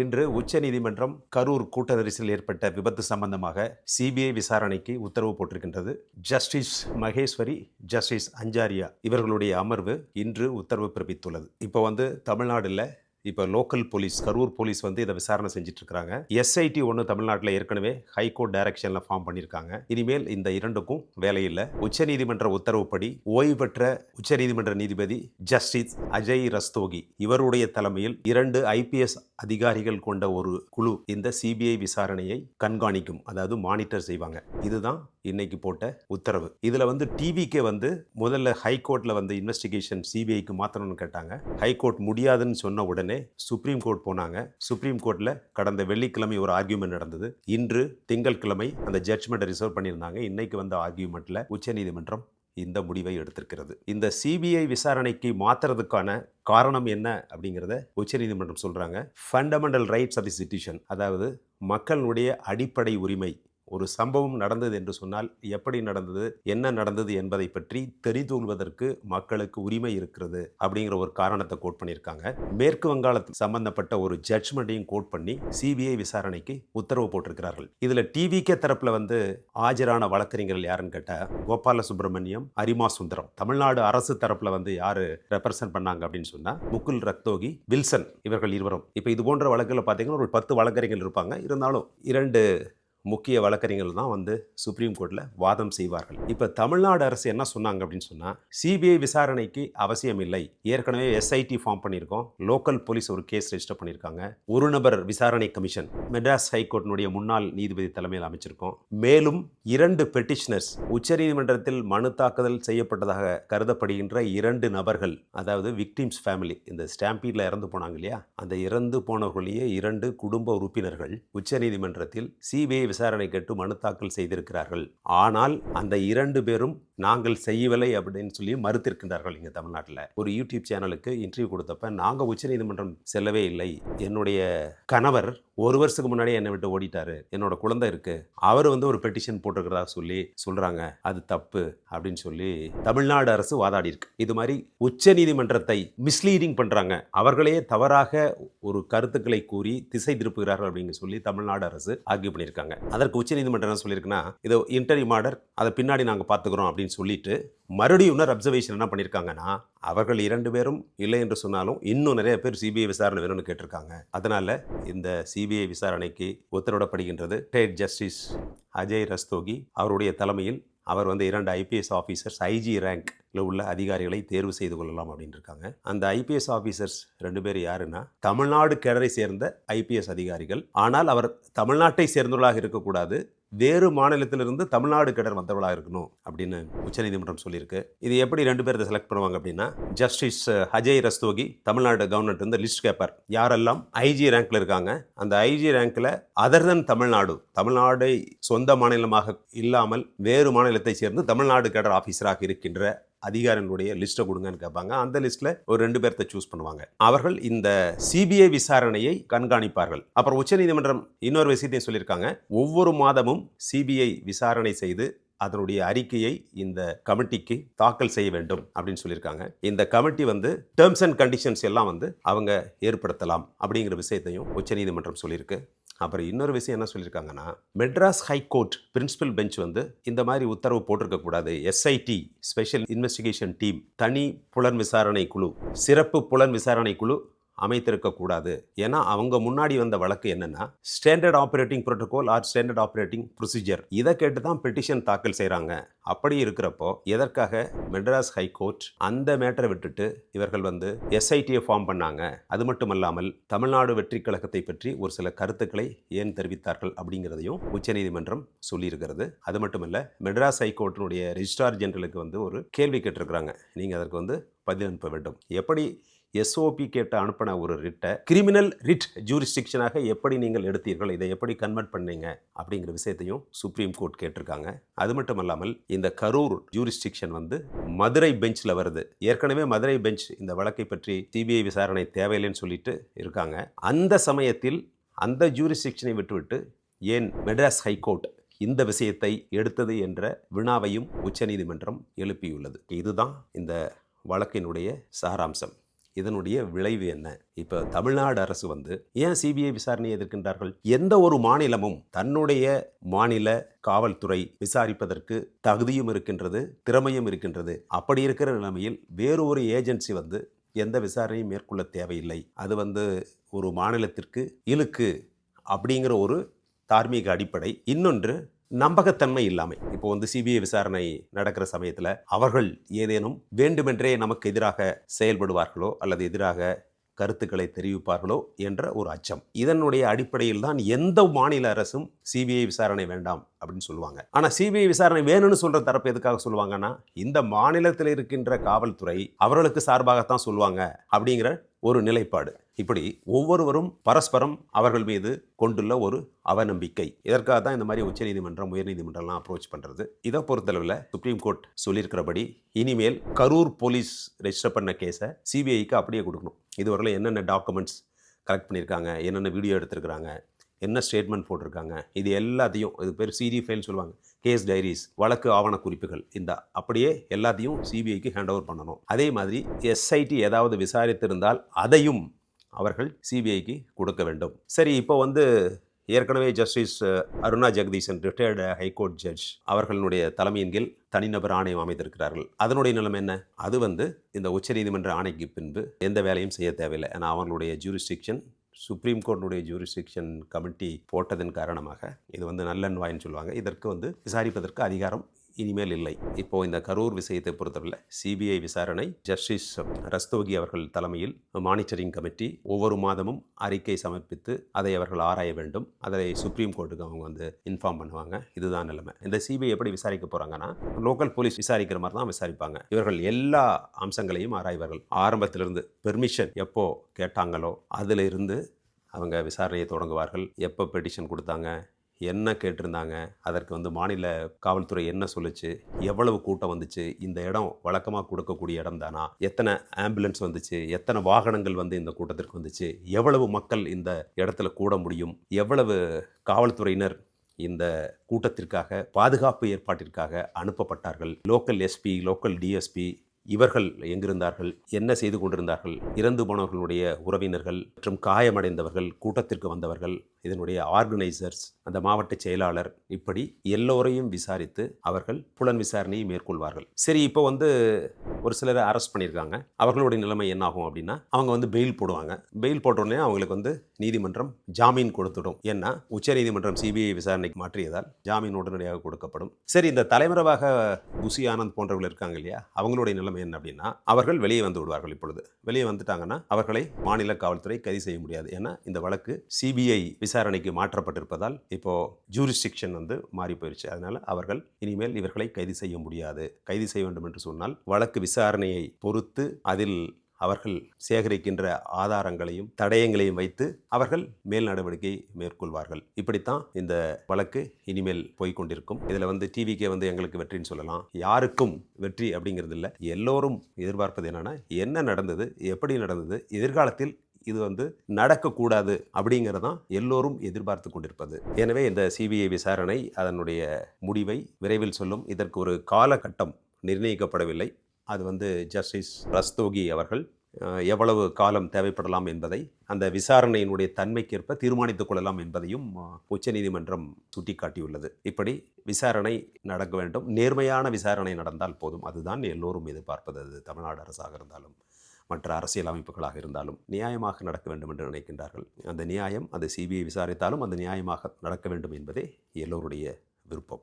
இன்று உச்சநீதிமன்றம் கரூர் கூட்ட நெரிசலில் ஏற்பட்ட விபத்து சம்பந்தமாக சிபிஐ விசாரணைக்கு உத்தரவு போட்டிருக்கின்றது. ஜஸ்டிஸ் மகேஸ்வரி ஜஸ்டிஸ் அஞ்சாரியா இவர்களுடைய அமர்வு இன்று உத்தரவு பிறப்பித்துள்ளது. இப்போ வந்து தமிழ்நாடுல இப்போ லோக்கல் போலீஸ் கரூர் போலீஸ் வந்து இதை விசாரணை செஞ்சுட்டு எஸ்ஐடி ஒன்று தமிழ்நாட்டில் ஏற்கனவே ஹைகோர்ட் டைரக்ஷனில் ஃபார்ம் பண்ணியிருக்காங்க இனிமேல் இந்த இரண்டுக்கும் வேலையில்லை உச்சநீதிமன்ற உத்தரவுப்படி ஓய்வு பெற்ற உச்சநீதிமன்ற நீதிபதி ஜஸ்டிஸ் அஜய் ரஸ்தோகி இவருடைய தலைமையில் இரண்டு ஐபிஎஸ் அதிகாரிகள் கொண்ட ஒரு குழு இந்த சிபிஐ விசாரணையை கண்காணிக்கும் அதாவது மானிட்டர் செய்வாங்க. இதுதான் இன்னைக்கு போட்ட உத்தரவு. இதில் வந்து டிவிக்கே வந்து முதல்ல ஹைகோர்ட்டில் வந்து இன்வெஸ்டிகேஷன் சிபிஐக்கு மாற்றணும்னு கேட்டாங்க. ஹைகோர்ட் முடியாதுன்னு சொன்ன உடனே சுப்ரீம் கோர்ட் போனாங்க. சுப்ரீம் கோர்ட்டில் கடந்த வெள்ளிக்கிழமை ஒரு ஆர்கியூமெண்ட் நடந்தது. இன்று திங்கட்கிழமை அந்த ஜட்ஜ்மெண்ட்டை ரிசர்வ் பண்ணியிருந்தாங்க. இன்னைக்கு வந்த ஆர்கியூமெண்ட்டில் உச்சநீதிமன்றம் இந்த முடிவை எடுத்திருக்கிறது. இந்த சிபிஐ விசாரணைக்கு மாற்றுறதுக்கான காரணம் என்ன அப்படிங்கிறத உச்சநீதிமன்றம் சொல்கிறாங்க fundamental rights of the citizen அதாவது மக்களுடைய அடிப்படை உரிமை ஒரு சம்பவம் நடந்தது என்று சொன்னால் எப்படி நடந்தது என்ன நடந்தது என்பதை பற்றி தெரிந்துகொள்வதற்கு மக்களுக்கு உரிமை இருக்கிறது அப்படிங்கிற ஒரு காரணத்தை கோட் பண்ணியிருக்காங்க. மேற்கு வங்காளத்துக்கு சம்பந்தப்பட்ட ஒரு ஜட்ஜ்மெண்ட்டையும் கோட் பண்ணி சிபிஐ விசாரணைக்கு உத்தரவு போட்டிருக்கிறார்கள். இதில் டிவிகே தரப்பில் வந்து ஆஜரான வழக்கறிஞர்கள் யாருன்னு கேட்டால் கோபால சுப்பிரமணியம் அரிமா சுந்தரம். தமிழ்நாடு அரசு தரப்பில் வந்து யார் ரெப்ரசன்ட் பண்ணாங்க அப்படின்னு சொன்னால் முகுல் ரக்தோகி வில்சன் இவர்கள் இருவரும். இப்போ இது போன்ற வழக்கில் பார்த்தீங்கன்னா ஒரு பத்து வழக்கறிஞர்கள் இருப்பாங்க. இருந்தாலும் இரண்டு முக்கிய வழக்கறிஞர்கள் தான் வந்து சுப்ரீம் கோர்ட்டில் வாதம் செய்வார்கள். இப்போ தமிழ்நாடு அரசு என்ன சொன்னாங்க அப்படின்னு சொன்னால் சிபிஐ விசாரணைக்கு அவசியம் இல்லை. ஏற்கனவே எஸ்ஐடி ஃபார்ம் பண்ணியிருக்கோம். லோக்கல் போலீஸ் ஒரு கேஸ் ரெஜிஸ்டர் பண்ணியிருக்காங்க. ஒரு நபர் விசாரணை கமிஷன் மெட்ராஸ் ஹைகோர்ட்டினுடைய முன்னாள் நீதிபதி தலைமையில் அமைச்சிருக்கோம். மேலும் இரண்டு பெட்டிஷனர்ஸ் உச்சநீதிமன்றத்தில் மனு தாக்குதல் செய்யப்பட்டதாக கருதப்படுகின்ற இரண்டு நபர்கள் அதாவது விக்டிம்ஸ் ஃபேமிலி இந்த ஸ்டாம்பீடில் இறந்து போனாங்க இல்லையா? அந்த இறந்து போனவர்களையே இரண்டு குடும்ப உறுப்பினர்கள் உச்சநீதிமன்றத்தில் சிபிஐ விசாரணை கேட்டு மனு தாக்கல் செய்திருக்கிறார்கள். ஆனால் அந்த இரண்டு பேரும் நாங்கள் செய்யவில்லை அப்படின்னு சொல்லி மறுத்திருக்கின்றார்கள் இங்கே தமிழ்நாட்டில். ஒரு யூடியூப் சேனலுக்கு இன்டர்வியூ கொடுத்தப்ப நாங்கள் உச்சநீதிமன்றம் செல்லவே இல்லை. என்னுடைய கணவர் ஒரு வருஷத்துக்கு முன்னாடியே என்னை விட்டு ஓடிட்டாரு. என்னோட குழந்தை இருக்கு. அவர் வந்து ஒரு பெட்டிஷன் போட்டிருக்கிறதா சொல்லி சொல்றாங்க. அது தப்பு அப்படின்னு சொல்லி தமிழ்நாடு அரசு வாதாடி இருக்கு. இது மாதிரி உச்ச நீதிமன்றத்தை மிஸ்லீடிங் பண்றாங்க. அவர்களே தவறாக ஒரு கருத்துக்களை கூறி திசை திருப்புகிறார்கள் அப்படின்னு சொல்லி தமிழ்நாடு அரசு ஆர்கியூ பண்ணியிருக்காங்க. அதற்கு உச்ச நீதிமன்றம் என்ன சொல்லியிருக்குன்னா இது இன்டர்வியூ ஆர்டர் அதை பின்னாடி நாங்கள் பார்த்துக்கிறோம் அப்படின்னு சொல்லிட்டு மறுபடியும் இன்னொரு அப்சர்வேஷன் என்ன பண்ணியிருக்காங்கன்னா அவர்கள் இரண்டு பேரும் இல்லை என்று சொன்னாலும் இன்னும் நிறைய பேர் சிபிஐ விசாரணை வேணும்னு கேட்டிருக்காங்க. அதனால இந்த சிபிஐ விசாரணைக்கு உத்தரவிடப்படுகின்றது ஸ்டேட் ஜஸ்டிஸ் அஜய் ரஸ்தோகி அவருடைய தலைமையில் அவர் வந்து இரண்டு ஐபிஎஸ் ஆஃபீஸர்ஸ் ஐஜி ரேங்க்ல உள்ள அதிகாரிகளை தேர்வு செய்து கொள்ளலாம் அப்படின்னு இருக்காங்க. அந்த ஐபிஎஸ் ஆஃபீஸர்ஸ் ரெண்டு பேர் யாருன்னா தமிழ்நாடு கேடரை சேர்ந்த ஐபிஎஸ் அதிகாரிகள். ஆனால் அவர் தமிழ்நாட்டை சேர்ந்தவர்களாக இருக்கக்கூடாது. வேறு மாநிலத்திலிருந்து தமிழ்நாடு கேடர் வந்தவளாக இருக்கணும் அப்படின்னு உச்சநீதிமன்றம் சொல்லியிருக்கு. இது எப்படி ரெண்டு பேர்த்த செலக்ட் பண்ணுவாங்க அப்படின்னா ஜஸ்டிஸ் அஜய் ரஸ்தோகி தமிழ்நாடு கவர்மெண்ட் வந்து லிஸ்ட் கேப்பர் யாரெல்லாம் ஐஜி ரேங்க்ல இருக்காங்க அந்த ஐஜி ரேங்க்ல அதர் தன் தமிழ்நாடு தமிழ்நாடை சொந்த மாநிலமாக இல்லாமல் வேறு மாநிலத்தை சேர்ந்து தமிழ்நாடு கேடர் ஆஃபீஸராக இருக்கின்ற அதிகாரிகளுடைய லிஸ்ட்டை கொடுங்கன்னு கேட்பாங்க. அந்த லிஸ்ட்டில் ஒரு ரெண்டு பேர்த்த சூஸ் பண்ணுவாங்க. அவர்கள் இந்த சிபிஐ விசாரணையை கண்காணிப்பார்கள். அப்புறம் உச்சநீதிமன்றம் இன்னொரு விஷயத்தையும் சொல்லியிருக்காங்க. ஒவ்வொரு மாதமும் சிபிஐ விசாரணை செய்து அதனுடைய அறிக்கையை இந்த கமிட்டிக்கு தாக்கல் செய்ய வேண்டும் அப்படின்னு சொல்லியிருக்காங்க. இந்த கமிட்டி வந்து டேர்ம்ஸ் அண்ட் கண்டிஷன்ஸ் எல்லாம் வந்து அவங்க ஏற்படுத்தலாம் அப்படிங்கிற விஷயத்தையும் உச்சநீதிமன்றம் சொல்லியிருக்கு. அப்புறம் இன்னொரு விஷயம் என்ன சொல்லியிருக்காங்கன்னா மெட்ராஸ் ஹைகோர்ட் பிரின்சிபல் பெஞ்ச் வந்து இந்த மாதிரி உத்தரவு போட்டிருக்க கூடாது. எஸ்ஐடி ஸ்பெஷல் இன்வெஸ்டிகேஷன் டீம் தனி புலன் விசாரணை குழு சிறப்பு புலன் விசாரணை குழு அமைத்திருக்கக்கூடாது. ஏன்னா அவங்க முன்னாடி வந்த வழக்கு என்னன்னா standard operating protocol or standard operating procedure இதை கேட்டு தான் பெட்டிஷன் தாக்கல் செய்கிறாங்க அப்படி இருக்கிறப்போ எதற்காக மெட்ராஸ் ஹைகோர்ட் அந்த மேட்டரை விட்டுட்டு இவர்கள் வந்து எஸ்ஐடியை ஃபார்ம் பண்ணாங்க? அது மட்டுமல்லாமல் தமிழ்நாடு வெற்றி கழகத்தை பற்றி ஒரு சில கருத்துக்களை ஏன் தெரிவித்தார்கள் அப்படிங்கிறதையும் உச்சநீதிமன்றம் சொல்லியிருக்கிறது. அது மட்டுமல்ல மெட்ராஸ் ஹைகோர்ட்டினுடைய ரிஜிஸ்ட்ரார் ஜெனரலுக்கு வந்து ஒரு கேள்வி கேட்டிருக்கிறாங்க. நீங்கள் அதற்கு வந்து பதில் அனுப்ப வேண்டும். எப்படி எஸ்ஓபி கேட்ட அனுப்பின ஒரு ரிட்டை கிரிமினல் ரிட் ஜூரிஸ்டிக்ஷனாக எப்படி நீங்கள் எடுத்தீர்கள்? இதை எப்படி கன்வெர்ட் பண்ணீங்க? அப்படிங்கிற விஷயத்தையும் சுப்ரீம் கோர்ட் கேட்டிருக்காங்க. அது மட்டும் இல்லாமல் இந்த கரூர் ஜூரிஸ்டிக்ஷன் வந்து மதுரை பெஞ்சில் வருது. ஏற்கனவே மதுரை பெஞ்ச் இந்த வழக்கை பற்றி சிபிஐ விசாரணை தேவையில்லைன்னு சொல்லிட்டு இருக்காங்க. அந்த சமயத்தில் அந்த ஜூரிஸ்டிக்ஷனை விட்டுவிட்டு ஏன் மெட்ராஸ் ஹைகோர்ட் இந்த விஷயத்தை எடுத்தது என்ற வினாவையும் உச்சநீதிமன்றம் எழுப்பியுள்ளது. இதுதான் இந்த வழக்கினுடைய சாராம்சம். இதனுடைய விளைவு என்ன? இப்போ தமிழ்நாடு அரசு வந்து ஏன் சிபிஐ விசாரணையை எதிர்க்கின்றார்கள்? எந்த ஒரு மாநிலமும் தன்னுடைய மாநில காவல்துறை விசாரிப்பதற்கு தகுதியும் இருக்கின்றது திறமையும் இருக்கின்றது. அப்படி இருக்கிற நிலைமையில் வேறு ஒரு ஏஜென்சி வந்து எந்த விசாரணையும் மேற்கொள்ள தேவையில்லை. அது வந்து ஒரு மாநிலத்திற்கு இழுக்கு அப்படிங்கிற ஒரு தார்மீக அடிப்படை. இன்னொன்று நம்பகத்தன்மை இல்லாமை. இப்போ வந்து சிபிஐ விசாரணை நடக்கிற சமயத்தில் அவர்கள் ஏதேனும் வேண்டுமென்றே நமக்கு எதிராக செயல்படுவார்களோ அல்லது எதிராக கருத்துக்களை தெரிவிப்பார்களோ என்ற ஒரு அச்சம். இதனுடைய அடிப்படையில் தான் எந்த மாநில அரசும் சிபிஐ விசாரணை வேண்டாம் அப்படின்னு சொல்லுவாங்க. ஆனால் சிபிஐ விசாரணை வேணும்னு சொல்ற தரப்பு எதுக்காக சொல்லுவாங்கன்னா இந்த மாநிலத்தில் இருக்கின்ற காவல்துறை அவர்களுக்கு சார்பாகத்தான் சொல்லுவாங்க அப்படிங்கிற ஒரு நிலைப்பாடு. இப்படி ஒவ்வொருவரும் பரஸ்பரம் அவர்கள் மீது கொண்டுள்ள ஒரு அவநம்பிக்கை. இதற்காக தான் இந்த மாதிரி உச்சநீதிமன்றம் உயர்நீதிமன்றம்லாம் அப்ரோச் பண்ணுறது இதை பொறுத்தளவில் சுப்ரீம் கோர்ட் சொல்லியிருக்கிறபடி இனிமேல் கரூர் போலீஸ் ரெஜிஸ்டர் பண்ண கேஸை சிபிஐக்கு அப்படியே கொடுக்கணும். இதுவரையில் என்னென்ன டாக்குமெண்ட்ஸ் கலெக்ட் பண்ணியிருக்காங்க என்னென்ன வீடியோ எடுத்திருக்கிறாங்க என்ன ஸ்டேட்மெண்ட் போட்டிருக்காங்க? இது எல்லாத்தையும் இது பேர் சிடி ஃபைல் சொல்லுவாங்க. கேஸ் டைரிஸ் வழக்கு ஆவண குறிப்புகள் இந்த அப்படியே எல்லாத்தையும் சிபிஐக்கு ஹேண்ட் ஓவர் பண்ணணும். அதே மாதிரி எஸ்ஐடி ஏதாவது விசாரித்திருந்தால் அதையும் அவர்கள் சிபிஐக்கு கொடுக்க வேண்டும். சரி இப்போ வந்து ஏற்கனவே justice Aruna Jagadeesan retired high court judge அவர்களுடைய தலைமையின் கீழ் தனிநபர் ஆணையம் அமைத்திருக்கிறார்கள். அதனுடைய நிலைமை என்ன? அது வந்து இந்த உச்சநீதிமன்ற ஆணைக்கு பின்பு எந்த வேலையும் செய்ய தேவையில்லை. ஏன்னா அவர்களுடைய ஜூரிஸ்டிக்ஷன் சுப்ரீம் கோர்ட்டுடைய ஜூரிஸ்டிக்ஷன் கமிட்டி போட்டதன் காரணமாக இது வந்து நல்லன்வாயின்னு சொல்லுவாங்க. இதற்கு வந்து விசாரிப்பதற்கு அதிகாரம் இனிமேல் இல்லை. இப்போ இந்த கரூர் விஷயத்தை பொறுத்தவரை சிபிஐ விசாரணை ஜஸ்டிஸ் ரஸ்தோகி அவர்கள் தலைமையில் மானிட்டரிங் கமிட்டி ஒவ்வொரு மாதமும் அறிக்கை சமர்ப்பித்து அதை அவர்கள் ஆராய வேண்டும். அதை சுப்ரீம் கோர்ட்டுக்கு அவங்க வந்து இன்ஃபார்ம் பண்ணுவாங்க. இதுதான் நிலைமை. இந்த சிபிஐ எப்படி விசாரிக்க போகிறாங்கன்னா லோக்கல் போலீஸ் விசாரிக்கிற மாதிரி தான் விசாரிப்பாங்க. இவர்கள் எல்லா அம்சங்களையும் ஆராய்வார்கள். ஆரம்பத்திலிருந்து பெர்மிஷன் எப்போ கேட்டாங்களோ அதிலிருந்து அவங்க விசாரணையை தொடங்குவார்கள். எப்போ பெட்டிஷன் கொடுத்தாங்க என்ன கேட்டிருந்தாங்க? அதற்கு வந்து மாநில காவல்துறை என்ன சொல்லுச்சு? எவ்வளவு கூட்டம் வந்துச்சு? இந்த இடம் வழக்கமாக கொடுக்கக்கூடிய இடம் தானா? எத்தனை ஆம்புலன்ஸ் வந்துச்சு? எத்தனை வாகனங்கள் வந்து இந்த கூட்டத்திற்கு வந்துச்சு? எவ்வளவு மக்கள் இந்த இடத்துல கூட முடியும்? எவ்வளவு காவல்துறையினர் இந்த கூட்டத்திற்காக பாதுகாப்பு ஏற்பாட்டிற்காக அனுப்பப்பட்டார்கள்? லோக்கல் எஸ்பி லோக்கல் டிஎஸ்பி இவர்கள் எங்கிருந்தார்கள்? என்ன செய்து கொண்டிருந்தார்கள்? இறந்து போனவர்களுடைய உறவினர்கள் மற்றும் காயமடைந்தவர்கள் கூட்டத்திற்கு வந்தவர்கள் இதனுடைய ஆர்கனைசர்ஸ் அந்த மாவட்ட செயலாளர் இப்படி எல்லோரையும் விசாரித்து அவர்கள் புலன் விசாரணையை மேற்கொள்வார்கள். சரி இப்போ வந்து ஒரு சிலரை அரெஸ்ட் பண்ணியிருக்காங்க. அவர்களுடைய நிலைமை என்ன ஆகும் அப்படின்னா அவங்க வந்து பெயில் போடுவாங்க. பெயில் போட்டோடனே அவங்களுக்கு வந்து நீதிமன்றம் ஜாமீன் கொடுத்துடும். ஏன்னா உச்சநீதிமன்றம் சிபிஐ விசாரணைக்கு மாற்றியதால் ஜாமீன் உடனடியாக கொடுக்கப்படும். சரி இந்த தலைமறைவாக குசி ஆனந்த் போன்றவர்கள் இருக்காங்க இல்லையா? அவங்களுடைய நிலைமை என்ன அப்படின்னா அவர்கள் வெளியே வந்து விடுவார்கள் இப்பொழுது. வெளியே வந்துட்டாங்கன்னா அவர்களை மாநில காவல்துறை கைது செய்ய முடியாது. ஏன்னா இந்த வழக்கு சிபிஐ விசாரணைக்கு மாற்றப்பட்டிருப்பதால் இப்போ ஜூரிஸ்டிக்ஷன் வந்து மாறி போயிருச்சு. அதனால அவர்கள் இனிமேல் இவர்களை கைது செய்ய முடியாது. கைது செய்ய வேண்டும் என்று சொன்னால் வழக்கு விசாரணையை பொறுத்து அதில் அவர்கள் சேகரிக்கின்ற ஆதாரங்களையும் தடயங்களையும் வைத்து அவர்கள் மேல் நடவடிக்கை மேற்கொள்வார்கள். இப்படித்தான் இந்த வழக்கு இனிமேல் போய்க்கொண்டிருக்கும் இதில் வந்து டிவிக்கே வந்து எங்களுக்கு வெற்றின்னு சொல்லலாம். யாருக்கும் வெற்றி அப்படிங்கிறது இல்லை எல்லோரும் எதிர்பார்ப்பது என்னென்னா என்ன நடந்தது எப்படி நடந்தது எதிர்காலத்தில் இது வந்து நடக்கக்கூடாது அப்படிங்கிறதான் எல்லோரும் எதிர்பார்த்து கொண்டிருப்பது. எனவே இந்த சிபிஐ விசாரணை அதனுடைய முடிவை விரைவில் சொல்லும். இதற்கு ஒரு காலகட்டம் நிர்ணயிக்கப்படவில்லை. அது வந்து ஜஸ்டிஸ் ரஸ்தோகி அவர்கள் எவ்வளவு காலம் தேவைப்படலாம் என்பதை அந்த விசாரணையினுடைய தன்மைக்கேற்ப தீர்மானித்துக் கொள்ளலாம் என்பதையும் உச்சநீதிமன்றம் சுட்டிக்காட்டியுள்ளது. இப்படி விசாரணை நடக்க வேண்டும். நேர்மையான விசாரணை நடந்தால் போதும். அதுதான் எல்லோரும் எதிர்பார்ப்பது. அது தமிழ்நாடு அரசாக இருந்தாலும். மற்ற அரசியல் அமைப்புகளாக இருந்தாலும் நியாயமாக நடக்க வேண்டும் என்று நினைக்கின்றார்கள். அந்த நியாயம் அந்த சிபிஐ விசாரித்தாலும் அந்த நியாயமாக நடக்க வேண்டும் என்பதே எல்லோருடைய விருப்பம்.